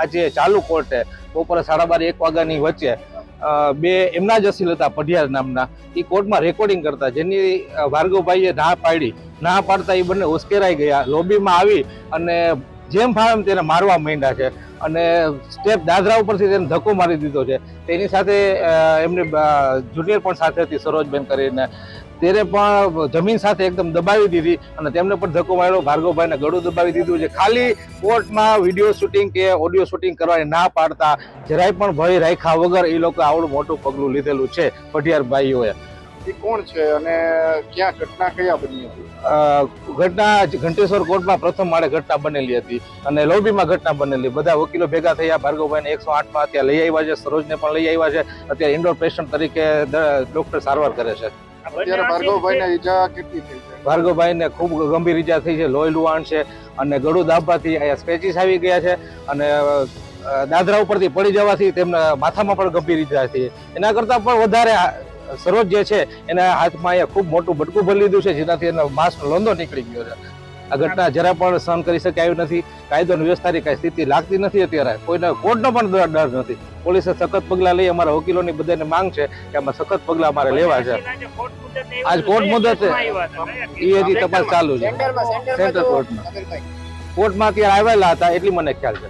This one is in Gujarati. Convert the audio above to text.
આજે ચાલુ કોર્ટે બપોરે સાડા બાર, એક વાગ્યાની વચ્ચે બે એમના જ અસીલ હતા, પઢિયાર નામના. એ કોર્ટમાં રેકોર્ડિંગ કરતા, જેની ભાર્ગવભાઈએ ના પાડી, ના પાડતા એ બંને ઉશ્કેરાઈ ગયા. લોબીમાં આવી અને જેમ ફાવે તેને મારવા માંડ્યા છે. અને સ્ટેપ દાદરા ઉપરથી તેને ધક્કો મારી દીધો છે. તેની સાથે એમની જુનિયર પણ સાથે હતી, સરોજબેન કરીને. તેને પણ જમીન સાથે એકદમ દબાવી દીધી અને તેમને પણ ધક્કો માર્યો. ભાર્ગવભાઈને ગળું દબાવી દીધું છે. ખાલી કોર્ટમાં વીડિયો શૂટિંગ કે ઓડિયો શૂટિંગ કરવાની ના પાડતા જરાય પણ ભય રાખ્યા વગર એ લોકો આવડું મોટું પગલું લીધેલું છે પટિયાર ભાઈઓએ. કોણ છે અને ક્યાં ઘટના કયા બની હતી? ઘટના ઘંટેશ્વર કોર્ટમાં પ્રથમ માળે ઘટના બનેલી હતી અને લોબીમાં ઘટના બનેલી. બધા વકીલો ભેગા થયા. ભાર્ગવભાઈને એકસો આઠમાં અત્યારે લઈ આવ્યા છે. સરોજને પણ લઈ આવ્યા છે. અત્યારે ઇન્ડોર પેશન્ટ તરીકે ડોક્ટર સારવાર કરે છે. અત્યારે ભાર્ગવભાઈને ઈજા કેટલી થઈ છે? ભાર્ગવભાઈને ખૂબ ગંભીર ઈજા થઈ છે લોહી લુહાણ છે અને ગળું દાબવાથી અહીંયા સ્ક્રેચીસ આવી ગયા છે અને દાદરા ઉપરથી પડી જવાથી તેમના માથામાં પણ ગંભીર ઈજા થઈ એના કરતાં પણ વધારે સરોજ જે છે એના હાથમાં અહીંયા ખૂબ મોટું બટકું ભરી લીધું છે જેનાથી એનો માંસનો લોંદો નીકળી ગયો છે. આ ઘટના જરા પણ સહન કરી શકાય એવી નથી. કાયદો વ્યવસ્થાની કાંઈ સ્થિતિ લાગતી નથી અત્યારે. કોઈને કોર્ટનો પણ ડર ડર નથી. પોલીસે સખત પગલાં લઈ અમારા વકીલોની બધાને માંગ છે કે આમાં સખત પગલાં અમારે લેવા છે. આજ કોર્ટ મુદત છે. એ હજી તપાસ ચાલુ છે. સેન્ટર કોર્ટમાં. કોર્ટમાં અત્યારે આવેલા હતા એટલી મને ખ્યાલ છે.